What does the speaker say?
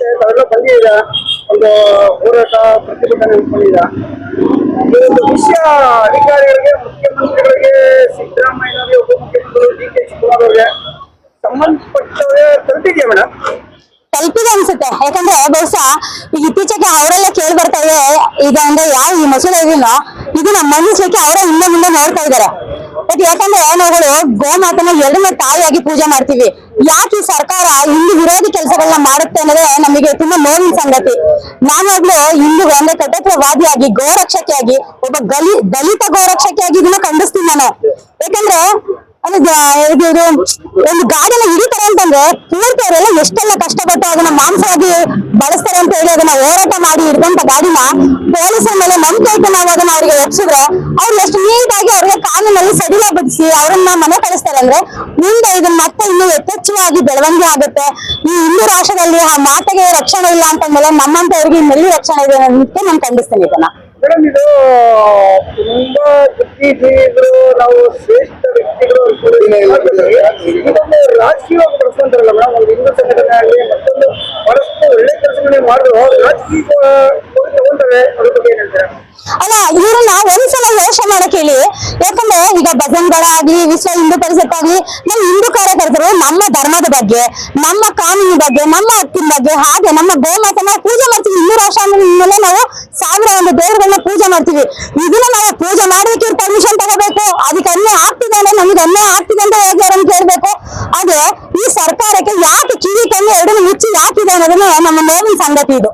ತಾವೆಲ್ಲ ಬಂದಿದ್ದೀರಾ? ಒಂದು ಹೋರಾಟ ಪ್ರತಿಭಟನೆ ಹಮ್ಮಿಕೊಂಡಿದ್ದೀರಾ ಈ ಒಂದು ವಿಷಯ ಅಧಿಕಾರಿಗಳಿಗೆ, ಮುಖ್ಯಮಂತ್ರಿಗಳಿಗೆ ಸಿದ್ದರಾಮಯ್ಯ ಉಪಮುಖ್ಯಮಂತ್ರಿಗಳು, ಡಿ ಕೆ ಶಿವಕುಮಾರ್ ಅವರಿಗೆ ಸಂಬಂಧಪಟ್ಟವರೇ ತಲುಪಿದೆಯಾ ಮೇಡಮ್ ತಲುಪಿದೆ ಅನ್ಸುತ್ತೆ. ಯಾಕಂದ್ರೆ ಬಹುಶಃ ಈಗ ಇತ್ತೀಚೆಗೆ ಅವರೆಲ್ಲ ಕೇಳಿ ಬರ್ತಾ ಇದೆ ಈಗ ಅಂದ್ರೆ ಯಾವ ಈ ಮಸೂದೆ ಇದೆಯೋ ಇದನ್ನ ಮಂಡಿಸ್ಲಿಕ್ಕೆ ಅವರೇ ಹಿಂದೆ ಮುಂದೆ ನೋಡ್ತಾ ಇದಾರೆ ಬಟ್ ಯಾಕಂದ್ರೆ ನಾವುಗಳು ಗೋಮಾತನ ಎರಡನೇ ತಾಯಿಯಾಗಿ ಪೂಜೆ ಮಾಡ್ತೀವಿ. ಯಾಕೆ ಸರ್ಕಾರ ಹಿಂದೂ ವಿರೋಧಿ ಕೆಲಸಗಳನ್ನ ಮಾಡುತ್ತೆ ಅನ್ನೋದೇ ನಮಗೆ ತುಂಬಾ ನೋವಿನ ಸಂಗತಿ. ನಾನಾಗ್ಲೂ ಹಿಂದೂ ಅಂದ್ರೆ ಕಟಕವಾದಿಯಾಗಿ ಗೋರಕ್ಷಕಿಯಾಗಿ, ಒಬ್ಬ ಗಲಿ, ದಲಿತ ಗೋರಕ್ಷಕಿಯಾಗಿ ಇದನ್ನ ಖಂಡಿಸ್ತೀನಿ ನಾನು. ಯಾಕಂದ್ರೆ ಇದು ಒಂದು ಗಾಡಿನ ಹಿಡಿತಾರೆ ಅಂತಂದ್ರೆ ಪೂರ್ತಿ ಎಷ್ಟೆಲ್ಲ ಕಷ್ಟಪಟ್ಟು ಅದನ್ನ ಮಾಂಸವಾಗಿ ಬಳಸ್ತಾರೆ ಅಂತ ಹೇಳಿ ಅದನ್ನ ಹೋರಾಟ ಮಾಡಿ ಇಡ್ದಂತ ಗಾಡಿನ ಪೊಲೀಸರ ಮೇಲೆ ನಂಬಿಕೆ ಇಟ್ಟು ನಾವು ಅದನ್ನ ಅವ್ರಿಗೆ ಒಪ್ಸಿದ್ರೆ ಅವ್ರು ಎಷ್ಟು ನೀಟಾಗಿ ಅವ್ರಿಗೆ ಕಾನೂನಲ್ಲಿ ಸಡಿಲಗೊಳಿಸಿ ಅವರನ್ನ ಮನೆ ಕಳಿಸ್ತಾರೆ ಅಂದ್ರೆ ಮುಂದೆ ಇದನ್ನ ಮತ್ತೆ ಇನ್ನೂ ಯಥೇಚ್ಛವಾಗಿ ಬೆಳವಣಿಗೆ ಆಗುತ್ತೆ. ಈ ಹಿಂದೂ ರಾಷ್ಟ್ರದಲ್ಲಿ ಆ ಮಾತೆಗೆ ರಕ್ಷಣೆ ಇಲ್ಲ ಅಂತಂದ್ಮೇಲೆ ನಮ್ಮಂತವ್ರಿಗೆ ಇನ್ನೆಲ್ಲಿ ರಕ್ಷಣೆ ಇದೆ ಅನ್ನೋದಕ್ಕೆ ನಾನು ಖಂಡಿಸ್ತೇನೆ ಇದನ್ನ. ಮೇಡಮ್, ಇದು ತುಂಬಾ ನಾವು ಶ್ರೇಷ್ಠ ಒಂದು ಅಲ್ಲ ಯೋಚನೆ ಮಾಡಕ್ ಹೇಳಿ. ಯಾಕಂದ್ರೆ ಈಗ ಭಜನ್ಗಳ ಆಗ್ಲಿ, ವಿಶ್ವ ಹಿಂದೂ ಪರಿಷತ್ ನಮ್ಮ ಹಿಂದೂ ಕಾರ್ಯಕರ್ತರು ನಮ್ಮ ಧರ್ಮದ ಬಗ್ಗೆ, ನಮ್ಮ ಕಾನೂನು ಬಗ್ಗೆ, ನಮ್ಮ ಹಕ್ಕಿನ ಬಗ್ಗೆ, ಹಾಗೆ ನಮ್ಮ ಗೋಮಾತನ ಪೂಜೆ ಮಾಡ್ತೀವಿ. ಹಿಂದೂ ರಾಷ್ಟ್ರ ನಾವು ಸಾವಿರ ಒಂದು ದೇವರುಗಳನ್ನ ಪೂಜೆ ಮಾಡ್ತೀವಿ. ಇದನ್ನ ನಾವು ಪೂಜೆ ಮಾಡಲಿಕ್ಕೆ ಪರ್ಮಿಷನ್ ತಗೋಬೇಕು ಅದಕ್ಕೆ ಅನ್ಯಾಯ ಆಗ್ತಿದೆ ಅಂದ್ರೆ ನಮ್ಗೆ ಅನ್ಯಾಯ ಆಗ್ತಿದೆ ಅಂತ ಯಾರನ್ನು ಹೇಳ್ಬೇಕು. ಹಾಗೆ ಈ ಸರ್ಕಾರಕ್ಕೆ ಯಾಕೆ ಕಿವಿ ಕಣ್ಣು ಎರಡನ್ನು ಮುಚ್ಚಿ ಯಾಕಿದೆ ಅನ್ನೋದನ್ನ ನಮ್ಮ ನೋವಿನ ಸಂಗತಿ ಇದು.